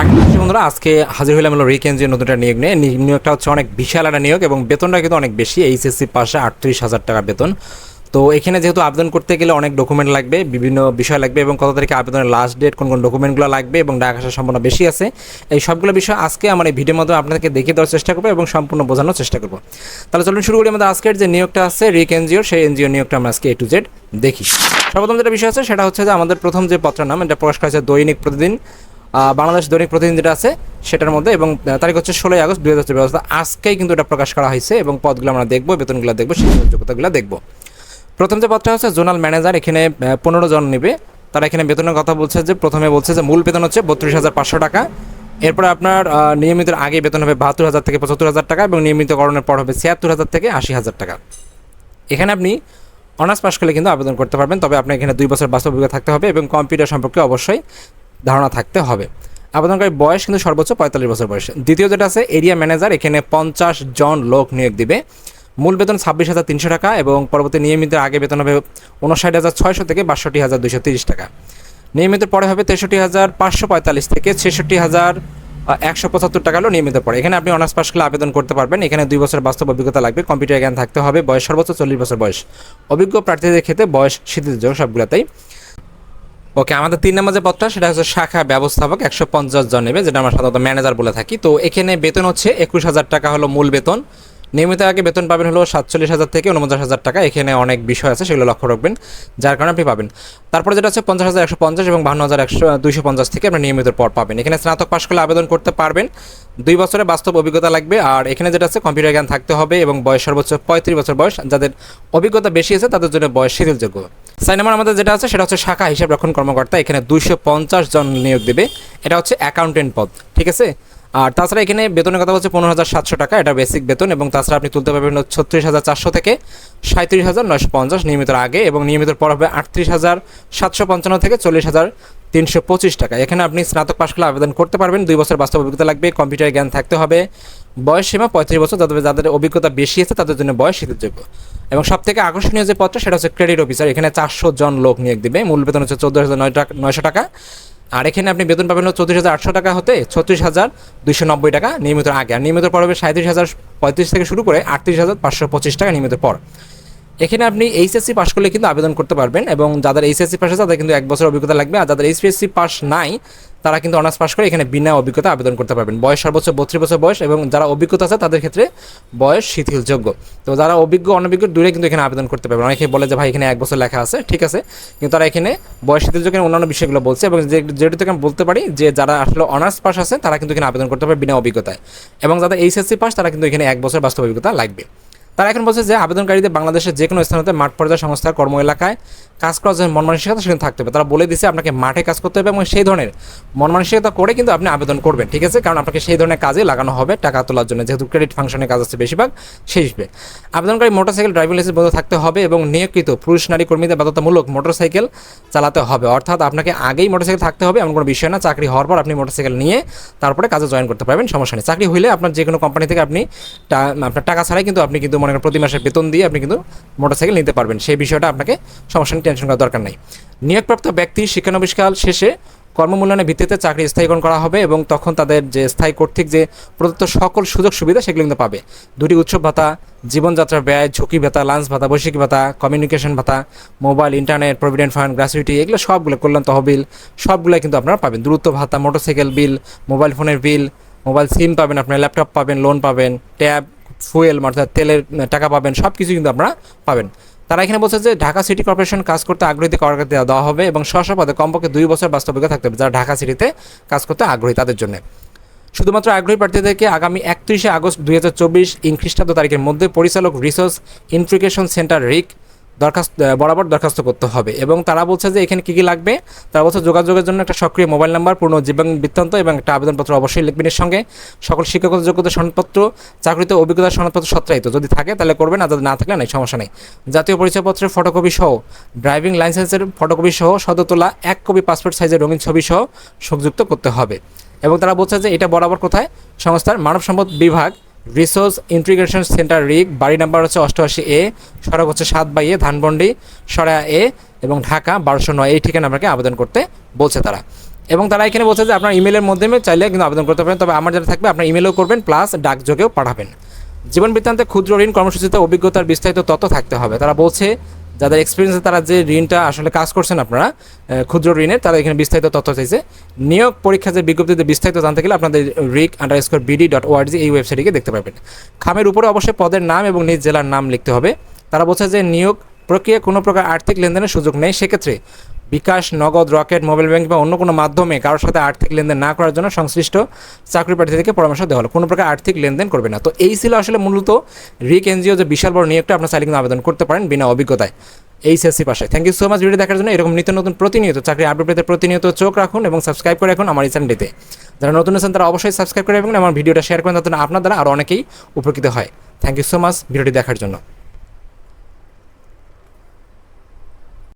চাকরি বন্ধুরা, আজকে হাজির হইলাম হলো রিকেন্সির নতুনটা নিয়োগ নিয়ে। নিয়োগটা হচ্ছে অনেক বিশাল একটা নিয়োগ এবং বেতনটা কিন্তু অনেক বেশি, এইচএসসি পাশে আটত্রিশ হাজার টাকা বেতন। তো এখানে যেহেতু আবেদন করতে গেলে অনেক ডকুমেন্ট লাগবে, বিভিন্ন বিষয় লাগবে এবং কত তারিখে আবেদনের লাস্ট ডেট কোন কোন ডকুমেন্টগুলো লাগবে এবং ডাক আসার সম্ভাবনা বেশি আছে। এই সবগুলো বিষয় আজকে আমার এই ভিডিওর মাধ্যমে আপনাদেরকে দেখিয়ে দেওয়ার চেষ্টা করব এবং সম্পূর্ণ বোঝানোর চেষ্টা করব। তাহলে চলুন শুরু করি আমাদের আজকের যে নিয়োগটা আছে রিক এনজিওর সেই এনজিও নিয়োগটা আমরা আজকে এ টু জেড দেখি। সর্বপ্রথম যেটা বিষয় আছে, সেটা হচ্ছে যে আমাদের প্রথম যে পত্রের নাম, এটা প্রকাশ করা হয়েছে দৈনিক প্রতিদিন। বাংলাদেশ দৈনিক প্রতিদিন যেটা আছে, সেটার মধ্যে এবং তারিখ হচ্ছে ষোলোই আগস্ট দুই হাজার চব্বিশ আজকেই কিন্তু এটা প্রকাশ করা হয়েছে এবং পদগুলো আমরা দেখব, বেতনগুলো দেখব শিক্ষাগত যোগ্যতাগুলো দেখব। প্রথম যে পদটা হচ্ছে জোনাল ম্যানেজার, এখানে পনেরো জন নেবে। তারা এখানে বেতনের কথা বলছে যে, প্রথমে বলছে যে, মূল বেতন হচ্ছে বত্রিশ হাজার পাঁচশো টাকা। এরপরে আপনার নিয়মিত আগে বেতন হবে বাহাত্তর হাজার থেকে পঁচাত্তর হাজার টাকা এবং নিয়মিতকরণের পর হবে ছিয়াত্তর হাজার থেকে আশি হাজার টাকা। এখানে আপনি অনার্স পাস করলে কিন্তু আবেদন করতে পারবেন, তবে আপনার এখানে দুই বছর বাস্তব থাকতে হবে এবং কম্পিউটার সম্পর্কে অবশ্যই ধারণা থাকতে হবে। আবেদনকারী বয়স কিন্তু সর্বোচ্চ পঁয়তাল্লিশ বছর বয়স। দ্বিতীয় যেটা আছে, এরিয়া ম্যানেজার, এখানে পঞ্চাশ জন লোক নিয়োগ দিবে। মূল বেতন ছাব্বিশ হাজার তিনশো টাকা এবং পরবর্তী নিয়মিত আগে বেতন হবে উনষাট হাজার ছয়শো থেকে বাষট্টি হাজার দুশো তিরিশ টাকা। নিয়মিত পরে হবে তেষট্টি হাজার পাঁচশো পঁয়তাল্লিশ থেকে ছেষট্টি হাজার একশো পঁচাত্তর টাকা হলো নিয়মিত পড়ে এখানে আপনি অনার্স পাস করলে আবেদন করতে পারবেন। এখানে দুই বছর বাস্তব অভিজ্ঞতা লাগবে। কম্পিউটার জ্ঞান থাকতে হবে। বয়স সর্বোচ্চ চল্লিশ বছর বয়স। অভিজ্ঞ প্রার্থীদের ক্ষেত্রে বয়স শিথিলযোগ্য সবগুলোতেই। ওকে আমাদের তিন নম্বর যে পদটা, সেটা হচ্ছে শাখা ব্যবস্থাপক, একশো পঞ্চাশ জন নেবে, যেটা আমরা সাধারণত ম্যানেজার বলে থাকি। তো এখানে বেতন হচ্ছে একুশ হাজার টাকা হলো মূল বেতন। নিয়মিত আগে বেতন পাবেন হলো সাতচল্লিশ হাজার থেকে উনপঞ্চাশ হাজার টাকা। এখানে অনেক বিষয় আছে, সেগুলো লক্ষ্য রাখবেন, যার কারণে আপনি পাবেন। তারপরে যেটা হচ্ছে পঞ্চাশ হাজার একশো পঞ্চাশ এবং বান্ন হাজার একশো দুইশো পঞ্চাশ থেকে আপনি নিয়মিত পর পাবেন। এখানে স্নাতক পাশ করলে আবেদন করতে পারবেন। দুই বছরের বাস্তব অভিজ্ঞতা লাগবে, আর এখানে যেটা আছে, কম্পিউটার জ্ঞান থাকতে হবে এবং বয়স সর্বোচ্চ পঁয়ত্রিশ বছর বয়স। যাদের অভিজ্ঞতা বেশি আছে, তাদের জন্য বয়স শিথিলযোগ্য। সাইন নাম্বার আমাদের যেটা আছে, সেটা হচ্ছে শাখা হিসাব রক্ষণ কর্মকর্তা। এখানে দুইশো পঞ্চাশ জন নিয়োগ দেবে। এটা হচ্ছে অ্যাকাউন্টেন্ট পদ, ঠিক আছে? আর তাছাড়া এখানে বেতনের কথা বলছে পনেরো হাজার সাতশো টাকা, এটা বেসিক বেতন এবং তাছাড়া আপনি তুলতে পারবেন ছত্রিশ হাজার চারশো থেকে সাঁত্রিশ হাজার নয়শো পঞ্চাশ নিয়মিত আগে এবং নিয়মিত পর হবে আটত্রিশ হাজার সাতশো পঞ্চান্ন থেকে চল্লিশ হাজার তিনশো পঁচিশ টাকা। এখানে আপনি স্নাতক পাশ করলে আবেদন করতে পারবেন, দুই বছর বাস্তব অভিজ্ঞতা লাগবে, কম্পিউটার জ্ঞান থাকতে হবে। বয়স সীমা পঁয়ত্রিশ বছর, যাদের যাদের অভিজ্ঞতা বেশি আছে তাদের জন্য বয়স শিথিলযোগ্য এবং সব থেকে আকর্ষণীয় যে পত্র সেটা হচ্ছে ক্রেডিট অফিসার এখানে চারশো জন লোক নিয়োগ দিবে। মূল বেতন হচ্ছে চোদ্দ হাজার নয় টাকা, নয়শো টাকা। আর এখানে আপনি বেতন পাবেন চৌত্রিশ হাজার আটশো টাকা হতে ছত্রিশ হাজার দুইশো নব্বই টাকা নিয়মিত আগে। আর নিয়মিত পর হবে সাঁত্রিশ হাজার পঁয়ত্রিশ থেকে শুরু করে আটত্রিশ হাজার পাঁচশো পঁচিশ টাকা নিয়মিত পর। এখানে আপনি এইচএসসি পাস করলে কিন্তু আবেদন করতে পারবেন এবং যাদের এইচএসসি পাস আছে তাদের কিন্তু এক বছর অভিজ্ঞতা লাগবে। আর যাদের এইচপিএসসি পাস নাই তারা কিন্তু অনার্স পাস করে এখানে বিনা অভিজ্ঞতা আবেদন করতে পারবেন। বয়স সর্বোচ্চ বত্রিশ বছর বয়স এবং যারা অভিজ্ঞতা আছে তাদের ক্ষেত্রে বয়স শিথিলযোগ্য। তো যারা অভিজ্ঞ, অনভিজ্ঞ দূরে কিন্তু এখানে আবেদন করতে পারবেন। অনেকে বলে যে, ভাই, এখানে এক বছর লেখা আছে। ঠিক আছে। কিন্তু তারা এখানে বয়স শিথিলযোগ্যের অন্যান্য বিষয়গুলো বলছে এবং যে যেহেতু থেকে আমি বলতে পারি যে, যারা আসলে অনার্স পাস আছে তারা কিন্তু এখানে আবেদন করতে পারবে বিনা অভিজ্ঞতায়। এবং যাদের এইচএসসি পাস তারা কিন্তু এখানে এক বছর বাস্তব অভিজ্ঞতা লাগবে। তারা এখন বলছে যে আবেদনকারীদের বাংলাদেশের যে কোনো স্থানতে মাঠ পর্যায়ে সংস্থার কর্ম এলাকায় কাজ করার যে মন মানসিকতা সেখানে থাকতে হবে। তারা বলে দিছে আপনাকে মাঠে কাজ করতে হবে এবং সেই ধরনের মন মানসিকতা করে কিন্তু আপনি আবেদন করবেন, ঠিক আছে? কারণ আপনাকে সেই ধরনের কাজে লাগানো হবে, টাকা তোলার জন্য। যেহেতু ক্রেডিট ফাংশনের কাজ আছে বেশিরভাগ, সেই হিসেবে। আবেদনকারী মোটরসাইকেল ড্রাইভিং লাইসেন্স বন্ধ থাকতে হবে এবং নিয়োগকৃত পুরুষ, নারী কর্মীদের বাধ্যতামূলক মোটরসাইকেল চালাতে হবে। অর্থাৎ আপনাকে আগেই মোটরসাইকেল থাকতে হবে, এমন কোনো বিষয় না। চাকরি হওয়ার পর আপনি মোটরসাইকেল নিয়ে তারপরে কাজে জয়েন করতে পারবেন, সমস্যা নেই। চাকরি হইলে আপনার যে কোনো কোম্পানি থেকে আপনি আপনার টাকা ছাড়াই কিন্তু আপনি কিন্তু মনে করেন প্রতি মাসে বেতন দিয়ে আপনি কিন্তু মোটরসাইকেল নিতে পারবেন। সেই বিষয়টা আপনাকে সমস্যা নিয়ে টেনশন করার দরকার নেই। নিয়োগপ্রাপ্ত ব্যক্তি শিক্ষানবিষ্কাল শেষে কর্মমূল্যায়নের ভিত্তিতে চাকরি স্থায়ীকরণ করা হবে এবং তখন তাদের যে স্থায়ী কর্তৃক যে প্রদত্ত সকল সুযোগ সুবিধা সেগুলো কিন্তু পাবে। দুটি উৎসব ভাতা জীবনযাত্রার ব্যয়, ঝুঁকি ভাতা লাঞ্চ ভাতা, বৈশ্বিক ভাতা কমিউনিকেশন ভাতা mobile internet provident fund gratuity এগুলো সবগুলো কল্যাণ তহবিল সবগুলো কিন্তু আপনারা পাবেন। দ্রুত ভাতা মোটরসাইকেল বিল মোবাইল ফোনের বিল মোবাইল সিম পাবেন, আপনার ল্যাপটপ পাবেন লোন পাবেন ট্যাব ফুয়েল অর্থাৎ তেলের টাকা পাবেন সব কিছু কিন্তু আপনারা পাবেন। তারা এখানে বলছে যে ঢাকা সিটি কর্পোরেশন কাজ করতে আগ্রহীতে করার দেওয়া হবে এবং স্ব পদে কমপক্ষে দুই বছর বাস্তবিকতা থাকতে হবে যারা ঢাকা সিটিতে কাজ করতে আগ্রহী তাদের জন্য। শুধুমাত্র আগ্রহী প্রার্থীদেরকে আগামী একত্রিশে আগস্ট দুই হাজার চব্বিশ ইং খ্রিস্টাব্দ তারিখের মধ্যে পরিচালক রিসোর্স ইন্ট্রিগেশন সেন্টার রিক দরখাস্ত বরাবর দরখাস্ত করতে হবে। এবং তারা বলছে যে এখানে কী কী লাগবে? তারা বলছে যোগাযোগের জন্য একটা সক্রিয় মোবাইল নাম্বার, পূর্ণ জীবন বৃত্তান্ত এবং একটা আবেদনপত্র অবশ্যই লিখবেন এর সঙ্গে। সকল শিক্ষাগত যোগ্যতা সনদপত্র, চাকরিতে অভিজ্ঞতা সনদপত্র সত্রায়িত। যদি থাকে, তাহলে করবেন আর যদি না থাকলে নাই, সমস্যা নেই। জাতীয় পরিচয়পত্রের ফটোকপি সহ ড্রাইভিং লাইসেন্সের ফটোকপি সহ সদ তোলা, এক কপি পাসপোর্ট সাইজের রঙিন ছবি সহ, সংযুক্ত করতে হবে। এবং তারা বলছে যে এটা বরাবর কোথায়? সংস্থার মানব সম্পদ বিভাগ। রিসোর্স ইন্টিগ্রেশন সেন্টার রিগ, বাড়ি নাম্বার হচ্ছে অষ্টআশি এ, সড়ক হচ্ছে সাত বাই এ ধানবন্ডি সরা এ এবং ঢাকা বারোশো নয়। এই ঠিকানা আপনাকে আবেদন করতে বলছে তারা। এবং তারা এখানে বলছে যে আপনার ইমেলের মাধ্যমে চাইলে কিন্তু আবেদন করতে পারেন। তবে আমার যারা থাকবে, আপনার ইমেলও করবেন, প্লাস ডাকযোগেও পাঠাবেন। জীবন বৃত্তান্তে ক্ষুদ্র ঋণ কর্মসূচিতে অভিজ্ঞতার বিস্তারিত তথ্য থাকতে হবে। তারা বলছে যাদের এক্সপিরিয়েন্সে তারা যে ঋণটা আসলে কাজ করছেন আপনারা ক্ষুদ্র ঋণে তারা এখানে বিস্তারিত তথ্য চাইছে। নিয়োগ পরীক্ষা যে বিজ্ঞপ্তিতে বিস্তারিত জানতে গেলে আপনাদের rik underscore BD dot org এই ওয়েবসাইটে দেখতে পাবেন। খামের উপরে অবশ্যই পদের নাম এবং নিজ জেলার নাম লিখতে হবে। তারা বলছে যে নিয়োগ প্রক্রিয়া কোনো প্রকার আর্থিক লেনদেনের সুযোগ নেই। সেক্ষেত্রে বিকাশ, নগদ, রকেট, মোবাইল ব্যাংক বা অন্য কোনো মাধ্যমে কারোর সাথে আর্থিক লেনদেন না করার জন্য সংশ্লিষ্ট চাকরি প্রার্থী থেকে পরামর্শ দেওয়া হলো। কোনো প্রকার আর্থিক লেনদেন করবে না। তো এই ছিল আসলে মূলত রিক এনজিও যে বিশাল বড় নিয়োগটা, আপনার চাইলে কিন্তু আবেদন করতে পারেন বিনা অভিজ্ঞতায় এইচএসসি পাশে। Thank you so much video দেখার জন্য। এরকম নিত্য নতুন প্রতিনিয়ত চাকরি আপডেট পেতে প্রতিনিয়ত চোখ রাখুন এবং সাবস্ক্রাইব করে রাখুন আমার এই চ্যানেলটিতে যারা নতুন আছেন, তারা অবশ্যই সাবস্ক্রাইব করে রাখবেন আমার ভিডিওটা শেয়ার করেন তাতে আপনার দ্বারা আরও অনেকেই উপকৃত হয়। থ্যাংক ইউ সো মাচ ভিডিওটি দেখার জন্য।